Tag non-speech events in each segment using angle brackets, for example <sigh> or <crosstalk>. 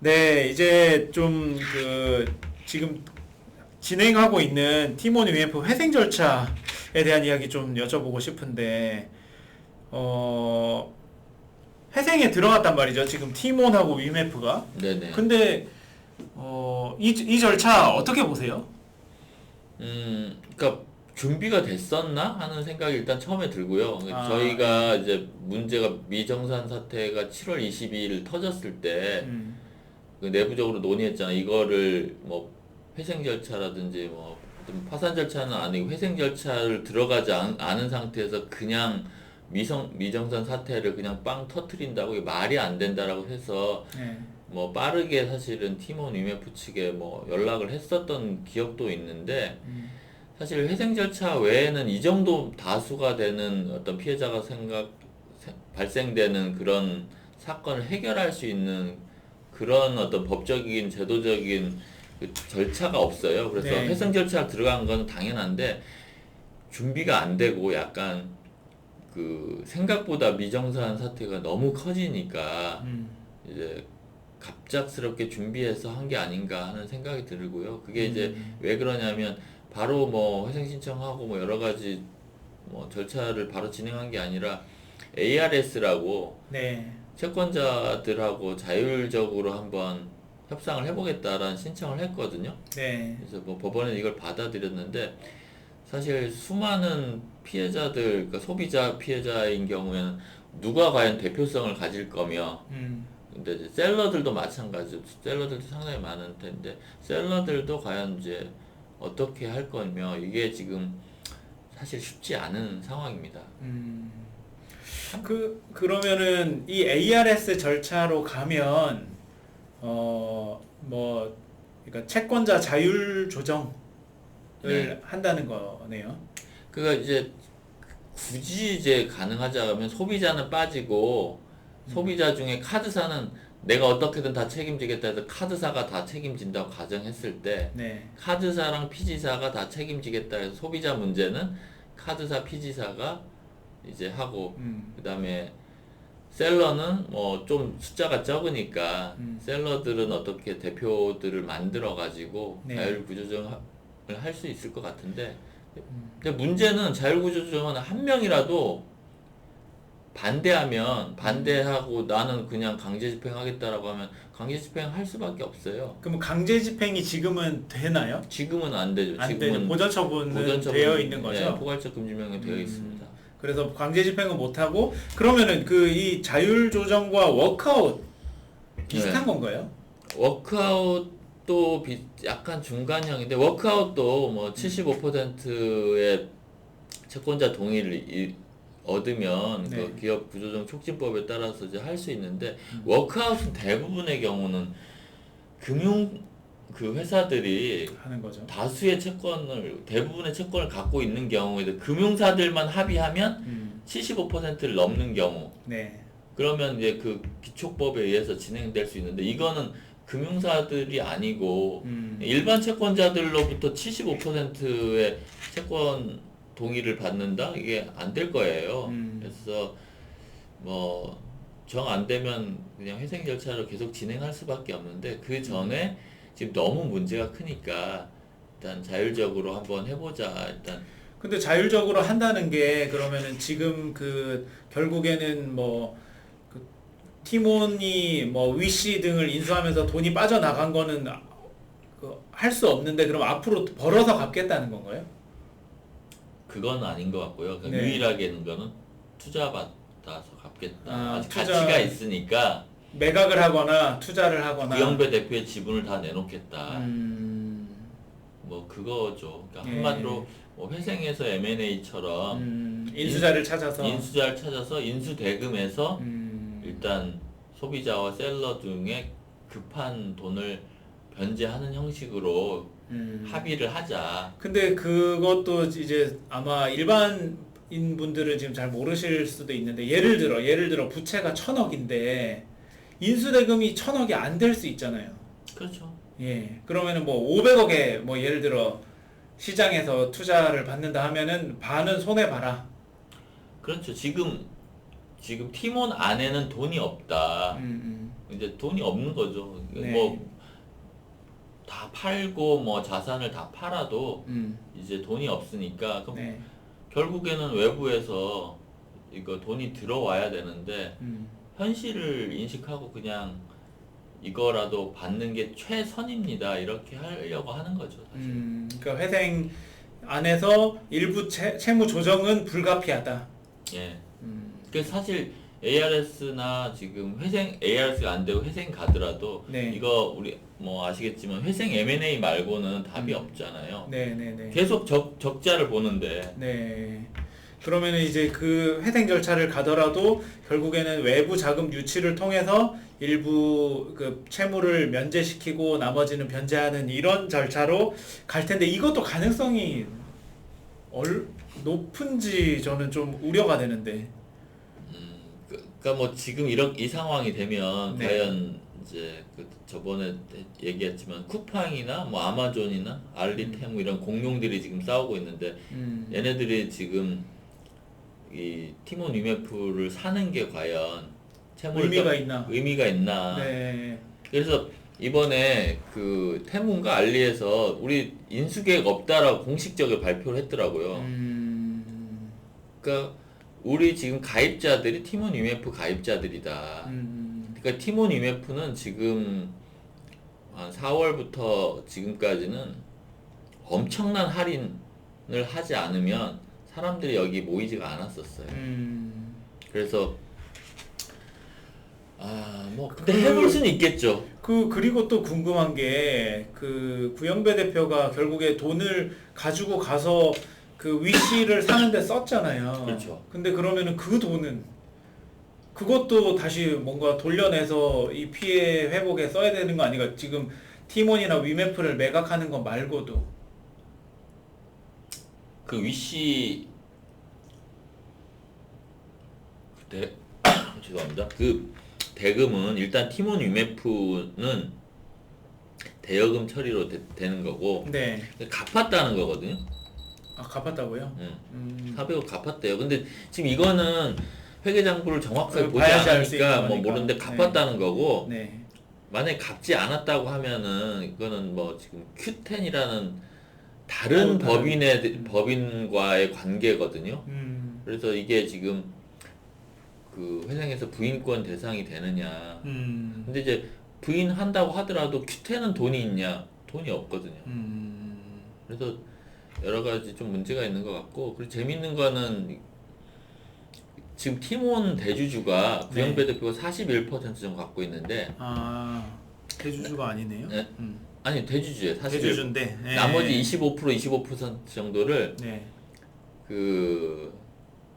네, 이제 좀 그 지금 진행하고 있는 티몬 UF 회생 절차에 대한 이야기 좀 여쭤보고 싶은데 어 회생에 들어갔단 말이죠. 지금 티몬하고 위메프가. 네네. 근데 어, 이, 이 절차 어떻게 보세요? 음, 그러니까 준비가 됐었나 하는 생각이 일단 처음에 들고요. 아. 저희가 이제 문제가 미정산 사태가 7월 22일 터졌을 때 음, 그 내부적으로 논의했잖아. 이거를 뭐 회생 절차라든지 뭐 파산 절차는 아니고 회생 절차를 들어가지 않, 않은 상태에서 그냥 미성 미정산 사태를 그냥 빵 터트린다고 말이 안 된다라고 해서 네. 뭐 빠르게 사실은 티몬 위메프 측에 뭐 연락을 했었던 기억도 있는데 음, 사실 회생 절차 외에는 이 정도 다수가 되는 어떤 피해자가 생각 세- 발생되는 그런 사건을 해결할 수 있는 그런 어떤 법적인 제도적인 그 절차가 없어요. 그래서 네. 회생 절차 들어간 건 당연한데 준비가 안 되고 약간 그 생각보다 미정산 사태가 너무 커지니까 음, 이제 갑작스럽게 준비해서 한 게 아닌가 하는 생각이 들고요. 그게 이제 음. 왜 그러냐면 바로 뭐 회생 신청하고 뭐 여러 가지 뭐 절차를 바로 진행한 게 아니라 ARS라고 네. 채권자들하고 자율적으로 한번 협상을 해보겠다라는 신청을 했거든요. 네. 그래서 뭐 법원은 이걸 받아들였는데 사실 수많은 피해자들, 그러니까 소비자 피해자인 경우에는 누가 과연 대표성을 가질 거며 음, 근데 이제 셀러들도 마찬가지죠. 셀러들도 상당히 많은 텐데 셀러들도 과연 이제 어떻게 할 거며 이게 지금 사실 쉽지 않은 상황입니다. 음. 그 그러면은 이 ARS 절차로 가면 어 뭐 그러니까 채권자 자율 조정을 네. 한다는 거네요. 그가 이제 굳이 이제 가능하자면 소비자는 빠지고 소비자 중에 카드사는 내가 어떻게든 다 책임지겠다 해서 카드사가 다 책임진다고 가정했을 때 네. 카드사랑 피지사가 다 책임지겠다 해서 소비자 문제는 카드사 피지사가 이제 하고 음. 그다음에 셀러는 뭐 좀 숫자가 적으니까 음. 셀러들은 어떻게 대표들을 만들어 가지고 네. 자율 구조정을 할 수 있을 것 같은데 음. 근데 문제는 자율 구조정은 한 명이라도 반대하면 반대하고 나는 그냥 강제 집행하겠다라고 하면 강제 집행할 수밖에 없어요. 그럼 강제 집행이 지금은 되나요? 지금은 안 되죠. 안. 지금은 보전 처분은 보전 처분, 되어 있는 거죠. 네, 포괄적 금지명령 되어 음. 있습니다. 그래서 강제 집행은 못 하고 그러면은 그 이 자율 조정과 워크아웃 비슷한 네. 건가요? 워크아웃도 비- 약간 중간형인데 워크아웃도 뭐 75%의 채권자 동의를 이- 얻으면 네. 그 기업 구조정 촉진법에 따라서 이제 할 수 있는데 워크아웃은 대부분의 경우는 금융 그 회사들이 하는 거죠. 다수의 채권을 대부분의 채권을 갖고 있는 경우에도 금융사들만 합의하면 음. 75%를 넘는 경우 네. 그러면 이제 그 기초법에 의해서 진행될 수 있는데 이거는 금융사들이 아니고 음. 일반 채권자들로부터 75%의 채권 동의를 받는다 이게 안 될 거예요. 음. 그래서 뭐 정 안 되면 그냥 회생 절차로 계속 진행할 수밖에 없는데 그 전에 지금 너무 문제가 크니까 일단 자율적으로 한번 해보자 일단 근데 자율적으로 한다는 게 그러면은 지금 그 결국에는 뭐 그 티몬이 뭐 위시 등을 인수하면서 돈이 빠져나간 거는 그할수 없는데 그럼 앞으로 벌어서 갚겠다는 건가요? 그건 아닌 것 같고요. 그러니까 네. 유일하게 는 거는 투자 받아서 갚겠다. 아, 아직 투자- 가치가 있으니까 매각을 하거나 투자를 하거나 구영배 대표의 지분을 다 내놓겠다. 음, 뭐 그거죠. 그러니까 예. 한마디로 뭐 회생에서 M&A처럼 음, 인수자를 찾아서 인수자를 찾아서 인수 대금에서 음, 일단 소비자와 셀러 중에 급한 돈을 변제하는 형식으로 음. 합의를 하자. 근데 그것도 이제 아마 일반인 분들은 지금 잘 모르실 수도 있는데 예를 들어 예를 들어 부채가 천억인데 인수대금이 천억이 안 될 수 있잖아요. 그렇죠. 예. 그러면은 뭐 500억에 뭐 예를 들어 시장에서 투자를 받는다 하면은 반은 손해 봐라. 그렇죠. 지금 지금 팀원 안에는 돈이 없다. 음, 이제 돈이 없는 거죠. 네. 뭐 다 팔고 뭐 자산을 다 팔아도 음, 이제 돈이 없으니까 그럼 네, 결국에는 외부에서 이거 돈이 들어와야 되는데 음, 현실을 인식하고 그냥 이거라도 받는 게 최선입니다. 이렇게 하려고 하는 거죠. 사실. 음, 그러니까 회생 안에서 일부 채, 채무 조정은 불가피하다. 예. 음, 그 사실 ARS나 지금 회생 ARS가 안 되고 회생 가더라도 네. 이거 우리 뭐 아시겠지만 회생 M&A 말고는 답이 음. 없잖아요. 네, 네, 네. 계속 적 적자를 보는데 네. 그러면은 이제 그 회생 절차를 가더라도 결국에는 외부 자금 유치를 통해서 일부 그 채무를 면제시키고 나머지는 변제하는 이런 절차로 갈 텐데 이것도 가능성이 얼 높은지 저는 좀 우려가 되는데. 음, 그, 그러니까 뭐 지금 이런 이 상황이 되면 네. 과연 이제 그 저번에 얘기했지만 쿠팡이나 뭐 아마존이나 알리테무 이런 공룡들이 지금 싸우고 있는데 음. 얘네들이 지금 이 티몬 위메프를 사는 게 과연 의미가 떠- 있나? 의미가 있나? 네. 그래서 이번에 그 테문과 알리에서 우리 인수 계획 없다라고 공식적으로 발표를 했더라고요. 음. 그러니까 우리 지금 가입자들이 티몬 UMF 가입자들이다. 음. 그러니까 티몬 UMF는 지금 한 4월부터 지금까지는 엄청난 할인을 하지 않으면 사람들이 여기 모이지가 않았었어요. 음. 그래서 아뭐 근데 그- 해볼 수는 있겠죠. 그 그리고 또 궁금한 게 그 구영배 대표가 결국에 돈을 가지고 가서 그 위시를 사는데 썼잖아요. 그렇죠. 근데 그러면은 그 돈은 그것도 다시 뭔가 돌려내서 이 피해 회복에 써야 되는 거 아닌가? 지금 티몬이나 위메프를 매각하는 거 말고도. 그 위시 대 <coughs> 죄송합니다. 그 대금은 일단 티몬 유메프는 대여금 처리로 되, 는 거고 네. 갚았다는 거거든요. 아 갚았다고요? 음. 음. 400억 갚았대요. 근데 지금 이거는 회계장부를 정확하게 그 보지 않으니까 뭐. 모르는데 갚았다는 거고 네. 만약에 갚지 않았다고 하면은 이거는 뭐 지금 Q10이라는 다른 법인의 법인과의 관계거든요. 음. 그래서 이게 지금 그 회장에서 부인권 대상이 되느냐. 음. 근데 이제 부인한다고 하더라도 큐테는 돈이 있냐? 돈이 없거든요. 음. 그래서 여러 가지 좀 문제가 있는 것 같고 그리고 재밌는 거는 지금 팀원 대주주가 네. 구영배 대표가 41% 정도 갖고 있는데 아 대주주가 아니네요. 네. 음. 아니 대주주예요. 41. 대주주인데 네. 나머지 25% 25% 정도를 네. 그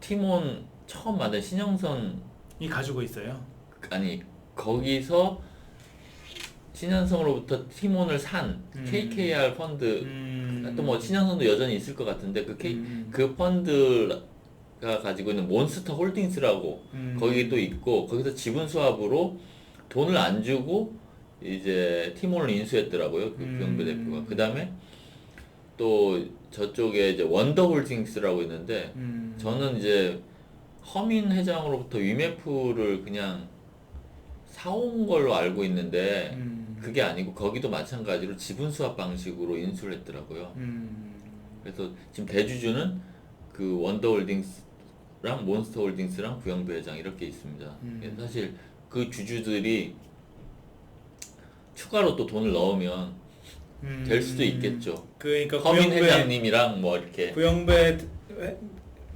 팀원 처음 만든 신영선 이 가지고 있어요. 아니 거기서 신현성으로부터 팀원을 산 음. KKR 펀드 음. 또뭐 신현성도 여전히 있을 것 같은데 그, K, 음. 그 펀드가 가지고 있는 몬스터 홀딩스라고 음. 거기 또 있고 거기서 지분 수합으로 돈을 안 주고 이제 팀원을 인수했더라고요 그 음. 구영배 대표가 그 다음에 또 저쪽에 이제 원더홀딩스라고 있는데 음. 저는 이제 허민 회장으로부터 위메프를 그냥 사온 걸로 알고 있는데 음. 그게 아니고 거기도 마찬가지로 지분 수합 방식으로 인수를 했더라고요. 음. 그래서 지금 대주주는 그 원더홀딩스랑 몬스터홀딩스랑 구영배 회장 이렇게 있습니다. 음. 그래서 사실 그 주주들이 추가로 또 돈을 넣으면 음. 될 수도 있겠죠. 그러니까 허민 구영배 회장님이랑 뭐 이렇게 구영배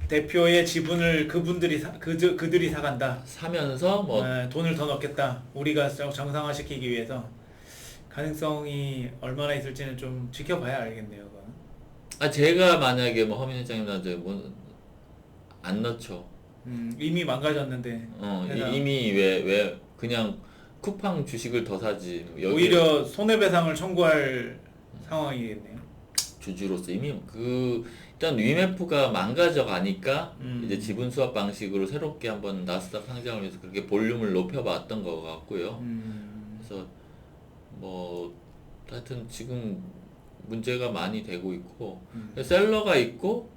대표의 지분을 그분들이 사, 그 그들이 사간다. 사면서 뭐 네, 돈을 더 넣겠다. 우리가 정상화시키기 위해서 가능성이 얼마나 있을지는 좀 지켜봐야 알겠네요. 그건. 아 제가 만약에 뭐 허민 회장님한테 뭐안 넣죠. 음, 이미 망가졌는데 어. 이- 이미 왜 왜 그냥 쿠팡 주식을 더 사지 뭐 여기 오히려 손해배상을 청구할 상황이겠네요. 주주로서 이미 그 일단 위메프가 망가져 가니까 음. 이제 지분 수합 방식으로 새롭게 한번 나스닥 상장을 위해서 그렇게 볼륨을 높여봤던 것 같고요. 음. 그래서 뭐 하여튼 지금 문제가 많이 되고 있고 음. 셀러가 있고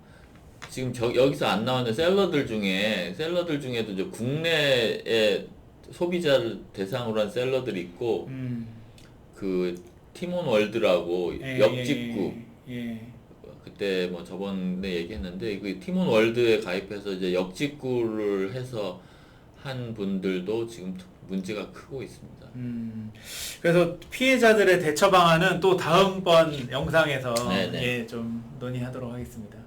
지금 저, 여기서 안 나오는 셀러들 중에 셀러들 중에도 이제 국내의 소비자를 대상으로 한 셀러들이 있고 음. 그 티몬 월드라고 예, 역직구 예, 예. 그때 뭐 저번에 얘기했는데 그 티몬 월드에 가입해서 이제 역직구를 해서 한 분들도 지금 문제가 크고 있습니다. 음, 그래서 피해자들의 대처 방안은 또 다음번 영상에서 네네. 예, 좀 논의하도록 하겠습니다.